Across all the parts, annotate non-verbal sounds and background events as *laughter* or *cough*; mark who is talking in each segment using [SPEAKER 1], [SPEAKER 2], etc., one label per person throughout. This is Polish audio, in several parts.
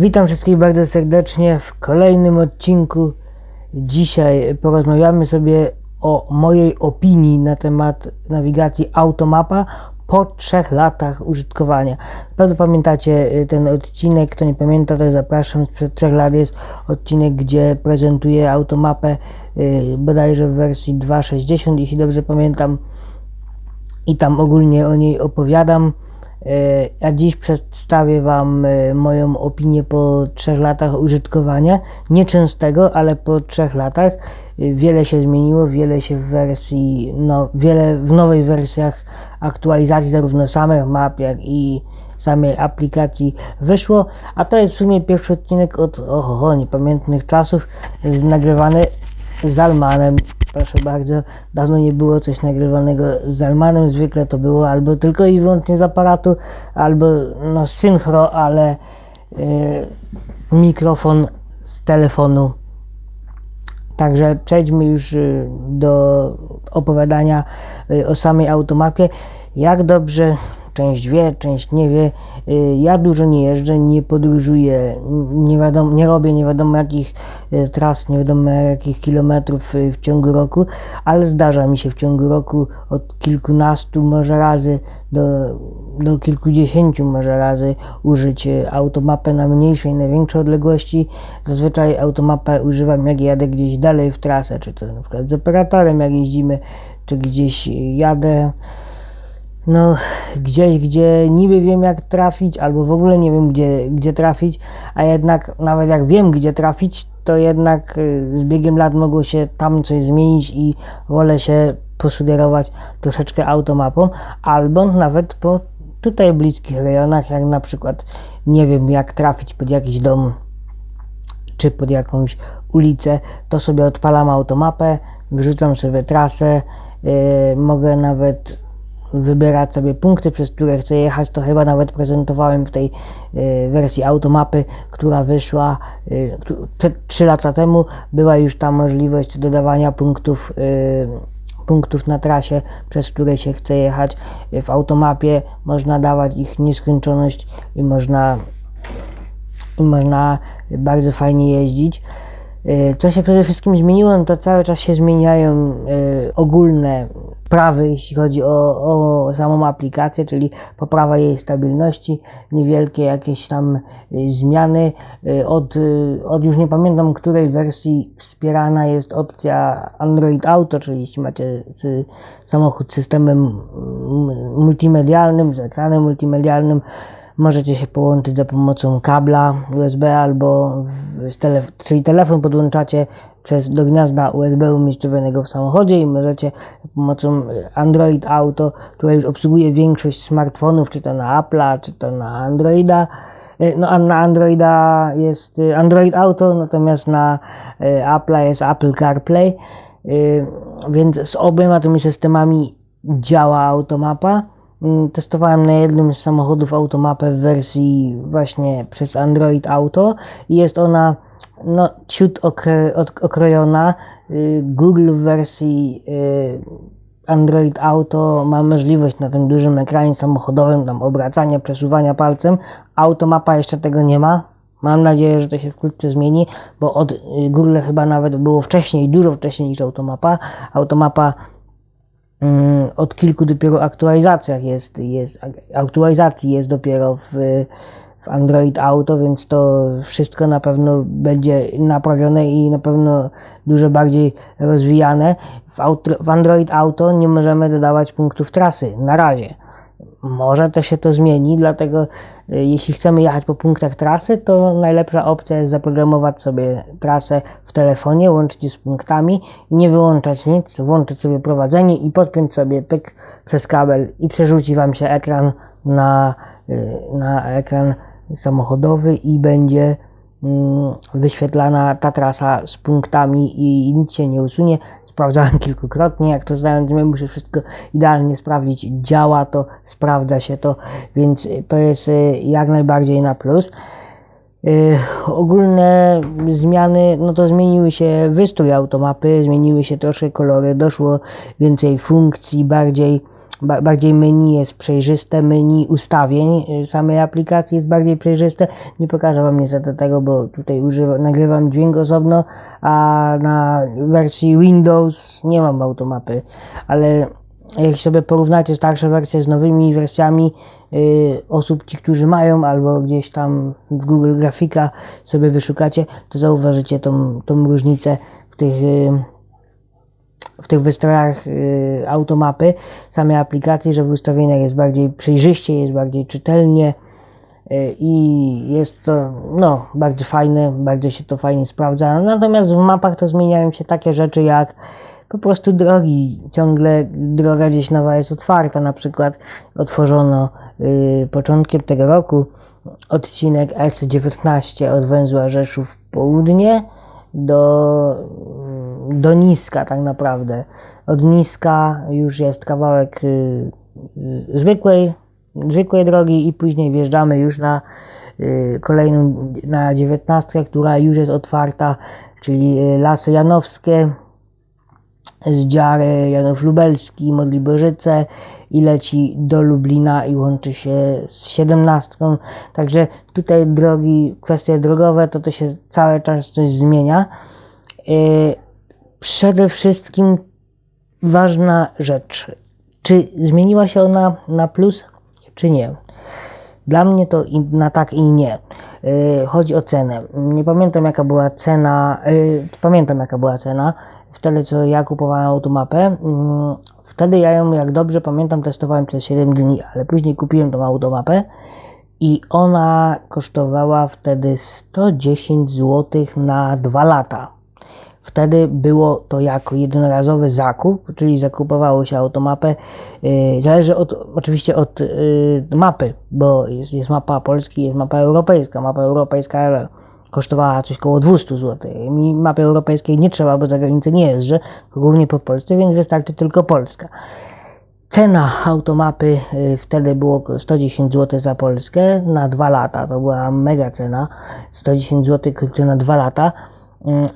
[SPEAKER 1] Witam wszystkich bardzo serdecznie w kolejnym odcinku. Dzisiaj porozmawiamy sobie o mojej opinii na temat nawigacji Automapa po trzech latach użytkowania. Pewnie pamiętacie y, ten odcinek, kto nie pamięta, to zapraszam, sprzed trzech lat jest odcinek, gdzie prezentuję Automapę y, bodajże w wersji 2.60, jeśli dobrze pamiętam i tam ogólnie o niej opowiadam. E, A dziś przedstawię Wam e, moją opinię po trzech latach użytkowania. Nieczęstego, ale po trzech latach. E, Wiele się zmieniło, wiele się w wersji, no, wiele w nowych wersjach aktualizacji zarówno samych map, jak i samej aplikacji wyszło. A to jest w sumie pierwszy odcinek od oho, niepamiętnych czasów, z, nagrywany z Almanem. Proszę bardzo, dawno nie było coś nagrywanego z Almanem. Zwykle to było albo tylko i wyłącznie z aparatu, albo no synchro, ale yy, mikrofon z telefonu. Także przejdźmy już y, do opowiadania y, o samej automapie. Jak dobrze, część wie, część nie wie. Y, Ja dużo nie jeżdżę, nie podróżuję, nie, wiadomo, nie robię nie wiadomo jakich y, tras, nie wiadomo jakich kilometrów y, w ciągu roku, ale zdarza mi się w ciągu roku od kilkunastu może razy do, do kilkudziesięciu może razy użyć automapę na mniejszej, na większej odległości. Zazwyczaj automapę używam jak jadę gdzieś dalej w trasę, czy to na przykład z operatorem jak jeździmy, czy gdzieś jadę no, gdzieś, gdzie niby wiem jak trafić, albo w ogóle nie wiem gdzie, gdzie trafić, a jednak nawet jak wiem gdzie trafić, to jednak y, z biegiem lat mogło się tam coś zmienić i wolę się posugerować troszeczkę automapą, albo nawet po tutaj bliskich rejonach, jak na przykład nie wiem jak trafić pod jakiś dom, czy pod jakąś ulicę, to sobie odpalam automapę, wrzucam sobie trasę, yy, mogę nawet wybierać sobie punkty, przez które chcę jechać. To chyba nawet prezentowałem w tej yy, wersji automapy, która wyszła któ- te 3 lata temu. Była już ta możliwość dodawania punktów. Yy, punktów na trasie, przez które się chce jechać. Yy, W automapie można dawać ich nieskończoność i można i można bardzo fajnie jeździć. Y, Co się przede wszystkim zmieniło, no to cały czas się zmieniają y, ogólne prawy, jeśli chodzi o, o samą aplikację, czyli poprawa jej stabilności, niewielkie jakieś tam y, zmiany. Od, od już nie pamiętam której wersji wspierana jest opcja Android Auto, czyli jeśli macie samochód z systemem multimedialnym, z ekranem multimedialnym, Możecie się połączyć za pomocą kabla USB albo w- z tele, czyli telefon podłączacie przez do gniazda USB umiejscowionego w samochodzie i możecie pomocą Android Auto, które już obsługuje większość smartfonów, czy to na Apple'a, czy to na Androida. Y, No a na Androida jest y, Android Auto, natomiast na y, Apple'a jest Apple CarPlay. Więc z obiema tymi systemami działa automapa. Mm, Testowałem na jednym z samochodów automapę w wersji właśnie przez Android Auto i jest ona no, ciut okrojona. Y, Google w wersji y, Android Auto ma możliwość na tym dużym ekranie samochodowym tam obracania, przesuwania palcem. Automapa jeszcze tego nie ma. Mam nadzieję, że to się wkrótce zmieni, bo od y, Google chyba nawet było wcześniej, dużo wcześniej niż Automapa. Automapa od kilku dopiero aktualizacjach jest, jest aktualizacji jest dopiero w, w Android Auto, więc to wszystko na pewno będzie naprawione i na pewno dużo bardziej rozwijane. W, auto, w Android Auto nie możemy dodawać punktów trasy na razie. Może to się to zmieni, dlatego y, jeśli chcemy jechać po punktach trasy, to najlepsza opcja jest zaprogramować sobie trasę w telefonie, łączyć z punktami, nie wyłączać nic, włączyć sobie prowadzenie i podpiąć sobie pyk przez kabel i przerzuci Wam się ekran na, y, na ekran samochodowy i będzie wyświetlana ta trasa z punktami i nic się nie usunie. Sprawdzałem *laughs* kilkukrotnie, jak to znając muszę wszystko idealnie sprawdzić. Działa to, sprawdza się to, więc to jest y, jak najbardziej na plus. Y, ogólne zmiany, no to zmieniły się wystrój automapy, zmieniły się troszkę kolory, doszło więcej funkcji, bardziej ba- bardziej menu jest przejrzyste, menu ustawień y, samej aplikacji jest bardziej przejrzyste. Nie pokażę Wam niestety tego, bo tutaj używam, nagrywam dźwięk osobno, a na wersji Windows nie mam automapy, ale jak sobie porównacie starsze wersje z nowymi wersjami y, osób, ci, którzy mają, albo gdzieś tam w Google Grafika sobie wyszukacie, to zauważycie tą, tą różnicę w tych y, w tych wystrojach y, automapy samej aplikacji, że w ustawieniach jest bardziej przejrzyście, jest bardziej czytelnie y, i jest to no, bardzo fajne, bardzo się to fajnie sprawdza. Natomiast w mapach to zmieniają się takie rzeczy jak po prostu drogi. Ciągle droga gdzieś nowa jest otwarta. Na przykład otworzono y, początkiem tego roku odcinek S19 od węzła Rzeszów Południe do, do Niska tak naprawdę. Od Niska już jest kawałek y, zwykłej, zwykłej drogi i później wjeżdżamy już na y, kolejną, na 19, która już jest otwarta, czyli y, Lasy Janowskie, z dziary Janów Lubelski, Modliborzyce i leci do Lublina i łączy się z siedemnastką. Także tutaj drogi, kwestie drogowe, to to się cały czas coś zmienia. Yy, Przede wszystkim ważna rzecz. Czy zmieniła się ona na plus, czy nie? Dla mnie to na tak i nie. Yy, chodzi o cenę. Nie pamiętam jaka była cena, yy, pamiętam jaka była cena wtedy co ja kupowałem automapę. Mm, Wtedy ja ją, jak dobrze pamiętam, testowałem przez 7 dni, ale później kupiłem tą automapę i ona kosztowała wtedy 110 zł na 2 lata. Wtedy było to jako jednorazowy zakup, czyli zakupowało się automapę. Yy, Zależy od, oczywiście od yy, mapy, bo jest, jest mapa Polski, jest mapa europejska. Mapa europejska kosztowała coś koło 200 zł. Mapy europejskiej nie trzeba, bo za granicę nie jeżdżę, głównie po Polsce, więc wystarczy tylko Polska. Cena automapy y, wtedy było 110 zł za Polskę na 2 lata. To była mega cena. 110 zł na 2 lata,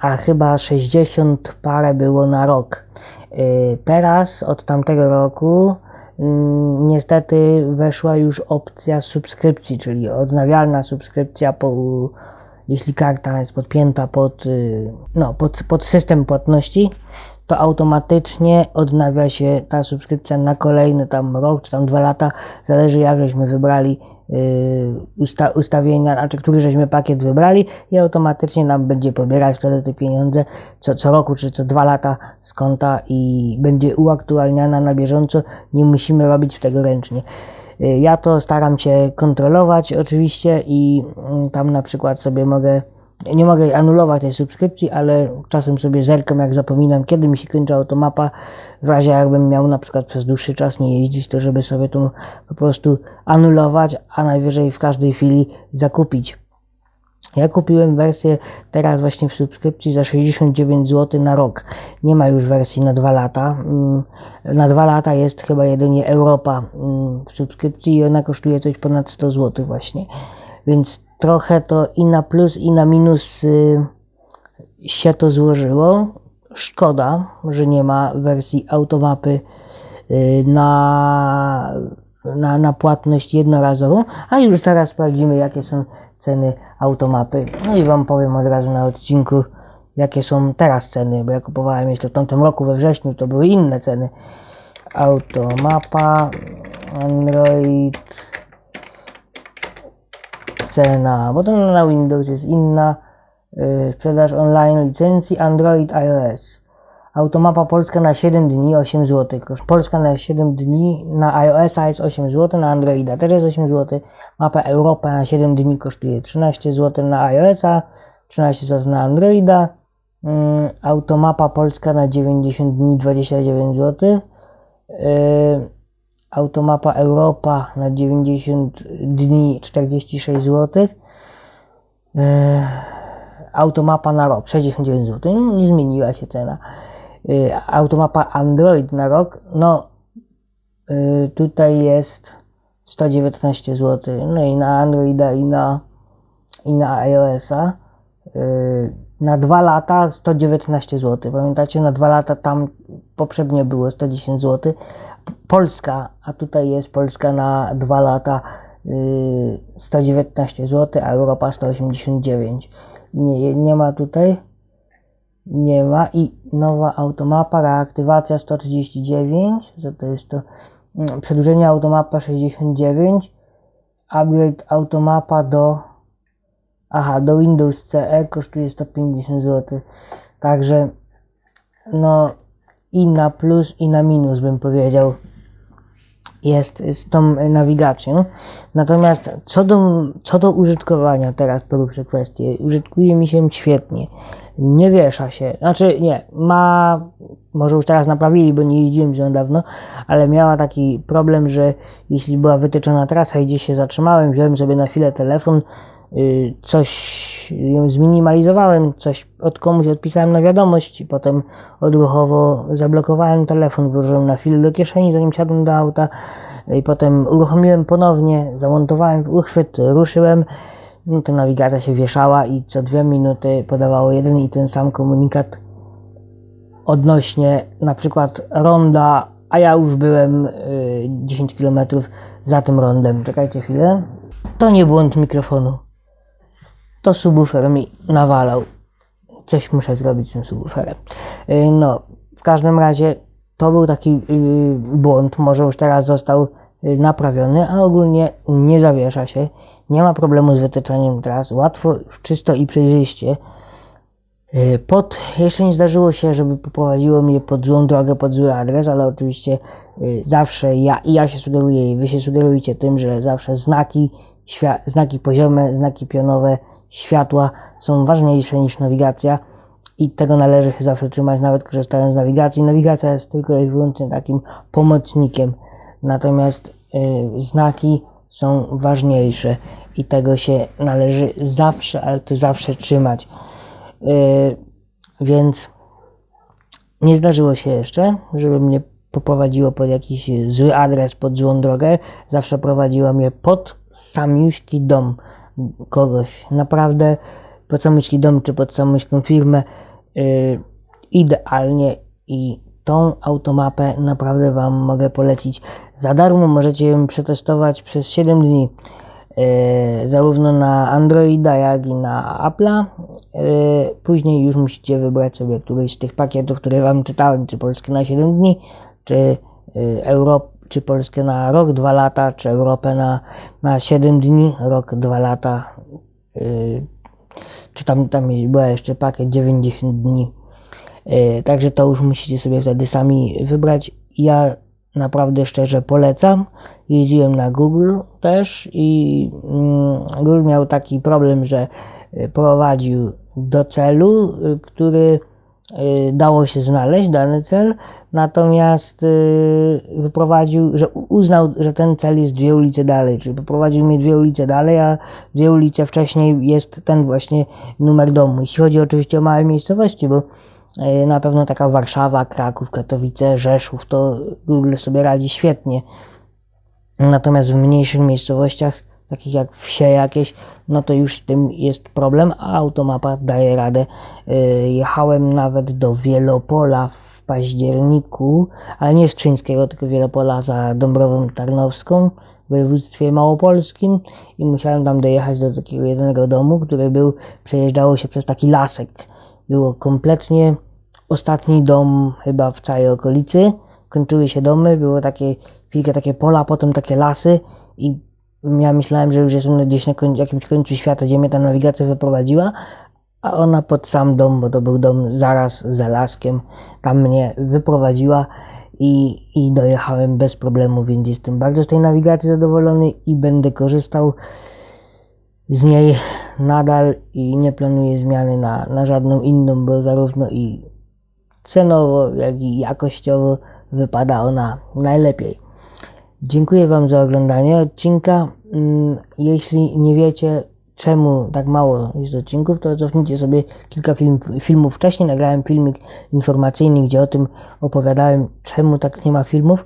[SPEAKER 1] a chyba 60 parę było na rok. Y, Teraz od tamtego roku mm, niestety weszła już opcja subskrypcji, czyli odnawialna subskrypcja po jeśli karta jest podpięta pod, y, no, pod, pod system płatności, to automatycznie odnawia się ta subskrypcja na kolejny tam rok czy tam dwa lata. Zależy jak żeśmy wybrali usta ustawienia, znaczy który żeśmy pakiet wybrali i automatycznie nam będzie pobierać wtedy te pieniądze co, co roku czy co dwa lata z konta i będzie uaktualniana na bieżąco. Nie musimy robić tego ręcznie. Y, Ja to staram się kontrolować oczywiście i mm, tam na przykład sobie mogę, nie mogę anulować tej subskrypcji, ale czasem sobie zerkam jak zapominam, kiedy mi się kończy automapa, w razie jakbym miał na przykład przez dłuższy czas nie jeździć, to żeby sobie tu po prostu anulować, a najwyżej w każdej chwili zakupić. Ja kupiłem wersję teraz właśnie w subskrypcji za 69 zł na rok. Nie ma już wersji na 2 lata. Mm, Na 2 lata jest chyba jedynie Europa mm, w subskrypcji i ona kosztuje coś ponad 100 zł właśnie. Więc trochę to i na plus i na minus y, się to złożyło. Szkoda, że nie ma wersji automapy y, na, na, na płatność jednorazową, a już zaraz sprawdzimy, jakie są ceny automapy. No i Wam powiem od razu na odcinku, jakie są teraz ceny, bo ja kupowałem jeszcze w tamtym roku we wrześniu, to były inne ceny. Automapa, Android, cena, bo to na Windows jest inna, yy, sprzedaż online licencji Android iOS. Automapa Polska na 7 dni 8 zł. Polska na 7 dni na iOS-a jest 8 zł, na Androida też jest 8 zł. Mapa Europa na 7 dni kosztuje 13 zł na iOS-a, 13 zł na Androida. Ym, Automapa Polska na 90 dni 29 zł. Yy, Automapa Europa na 90 dni 46 zł. Yy, Automapa na rok 69 zł. No, Nie zmieniła się cena. Yy, Automapa Android na rok, no yy, tutaj jest 119 zł. No i na Androida i na, i na iOS-a. Na dwa lata 119 zł. Pamiętacie, na dwa lata tam poprzednio było 110 zł. Polska, a tutaj jest Polska na dwa lata yy, 119 zł, a Europa 189. Nie, nie ma tutaj. Nie ma. I nowa automapa, reaktywacja 139. Co to jest to? Mm, Przedłużenie automapa 69. Upgrade automapa do Aha, do Windows CE kosztuje 150 zł. Także no i na plus i na minus bym powiedział jest z tą nawigacją. Natomiast co do, co do użytkowania teraz poruszę kwestię. Użytkuje mi się świetnie. Nie wiesza się. Znaczy nie, ma, może już teraz naprawili, bo nie jeździłem z nią dawno, ale miała taki problem, że jeśli była wytyczona trasa i gdzieś się zatrzymałem, wziąłem sobie na chwilę telefon, y, ją zminimalizowałem, coś od komuś odpisałem na wiadomość i potem odruchowo zablokowałem telefon, włożyłem na chwilę do kieszeni, zanim siadłem do auta i potem uruchomiłem ponownie, zamontowałem uchwyt, ruszyłem, no to nawigacja się wieszała i co dwie minuty podawało jeden i ten sam komunikat odnośnie na przykład ronda, a ja już byłem y, 10 km za tym rondem. Czekajcie chwilę. To nie błąd mikrofonu. To subwoofer mi nawalał. Coś muszę zrobić z tym subwooferem. Y, No, w każdym razie to był taki y, błąd. Może już teraz został y, naprawiony, a ogólnie nie zawiesza się. Nie ma problemu z wytyczaniem tras. Łatwo, czysto i przejrzyście. Pod, jeszcze nie zdarzyło się, żeby poprowadziło mnie pod złą drogę, pod zły adres, ale oczywiście zawsze ja i ja się sugeruję i wy się sugerujecie tym, że zawsze znaki, znaki poziome, znaki pionowe, światła są ważniejsze niż nawigacja i tego należy się zawsze trzymać, nawet korzystając z nawigacji. Nawigacja jest tylko i wyłącznie takim pomocnikiem, natomiast y, znaki są ważniejsze i tego się należy zawsze, ale to zawsze trzymać. Yy, więc nie zdarzyło się jeszcze, żeby mnie poprowadziło pod jakiś zły adres, pod złą drogę. Zawsze prowadziło mnie pod samiuśki dom kogoś. Naprawdę pod samiuśki dom czy pod samiuśką firmę yy, idealnie i tą automapę naprawdę Wam mogę polecić. Za darmo możecie ją przetestować przez 7 dni. Yy, zarówno na Androida, jak i na Apple'a. Yy, później już musicie wybrać sobie któryś z tych pakietów, które Wam czytałem, czy Polskę na 7 dni, czy yy, Europ, czy Polskę na rok, 2 lata, czy Europę na, na 7 dni, rok, 2 lata. Yy, czy tam, tam była jeszcze pakiet 90 dni. Yy, Także to już musicie sobie wtedy sami wybrać. Ja naprawdę szczerze polecam. Jeździłem na Google też i mm, Google miał taki problem, że y, prowadził do celu, y, który y, dało się znaleźć, dany cel, natomiast y, wyprowadził, że uznał, że ten cel jest dwie ulice dalej, czyli poprowadził mnie dwie ulice dalej, a dwie ulice wcześniej jest ten właśnie numer domu. Jeśli chodzi oczywiście o małe miejscowości, bo y, na pewno taka Warszawa, Kraków, Katowice, Rzeszów, to Google sobie radzi świetnie. Natomiast w mniejszych miejscowościach, takich jak wsie jakieś, no to już z tym jest problem, a automapa daje radę. Yy, Jechałem nawet do Wielopola październiku, ale nie Skrzyńskiego, tylko Wielopola za Dąbrową Tarnowską w województwie małopolskim i musiałem tam dojechać do takiego jednego domu, który był, przejeżdżało się przez taki lasek. Było kompletnie ostatni dom chyba w całej okolicy. Kończyły się domy, było takie chwilkę takie pola, potem takie lasy i ja myślałem, że już jestem gdzieś na koń, jakimś końcu świata, gdzie mnie ta nawigacja wyprowadziła, a ona pod sam dom, bo to był dom zaraz za laskiem, tam mnie wyprowadziła i, i dojechałem bez problemu, więc jestem bardzo z tej nawigacji zadowolony i będę korzystał z niej nadal i nie planuję zmiany na, na żadną inną, bo zarówno i cenowo, jak i jakościowo wypada ona najlepiej. Dziękuję Wam za oglądanie odcinka. Mm, Jeśli nie wiecie, czemu tak mało jest odcinków, to cofnijcie sobie kilka film, filmów wcześniej. Nagrałem filmik informacyjny, gdzie o tym opowiadałem, czemu tak nie ma filmów.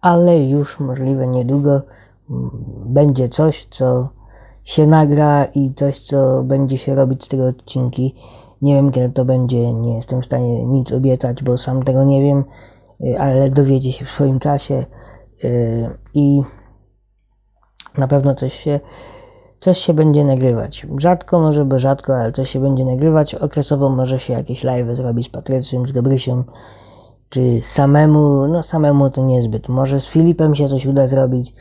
[SPEAKER 1] Ale już możliwe niedługo mm, będzie coś, co się nagra i coś, co będzie się robić z tego odcinki. Nie wiem, kiedy to będzie, nie jestem w stanie nic obiecać, bo sam tego nie wiem, y, ale dowiecie się w swoim czasie y, i na pewno coś się, coś się będzie nagrywać. Rzadko, może bo rzadko, ale coś się będzie nagrywać. Okresowo może się jakieś live zrobić z Patrycją, z Gabrysią, czy samemu, no samemu to niezbyt. Może z Filipem się coś uda zrobić.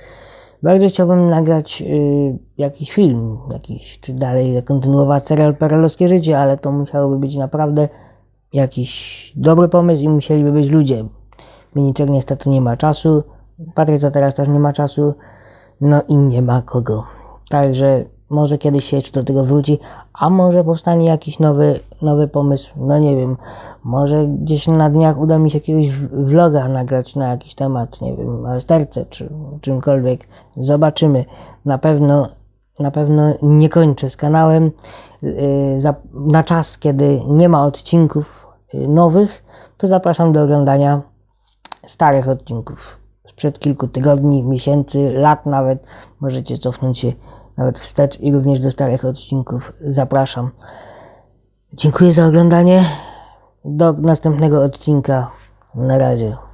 [SPEAKER 1] Bardzo chciałbym nagrać y, jakiś film, jakiś, czy dalej kontynuować serial Perelowskie Życie, ale to musiałoby być naprawdę jakiś dobry pomysł i musieliby być ludzie. Miniczek niestety nie ma czasu, Patrycja teraz też nie ma czasu, no i nie ma kogo. Także może kiedyś się jeszcze do tego wróci, a może powstanie jakiś nowy, nowy pomysł, no nie wiem, może gdzieś na dniach uda mi się jakiegoś vloga nagrać na jakiś temat, nie wiem, o esterce czy czymkolwiek, zobaczymy. Na pewno, na pewno nie kończę z kanałem. Yy, za, na czas, kiedy nie ma odcinków yy, nowych, to zapraszam do oglądania starych odcinków sprzed kilku tygodni, miesięcy, lat nawet. Możecie cofnąć się nawet wstecz i również do starych odcinków zapraszam. Dziękuję za oglądanie. Do następnego odcinka. Na razie.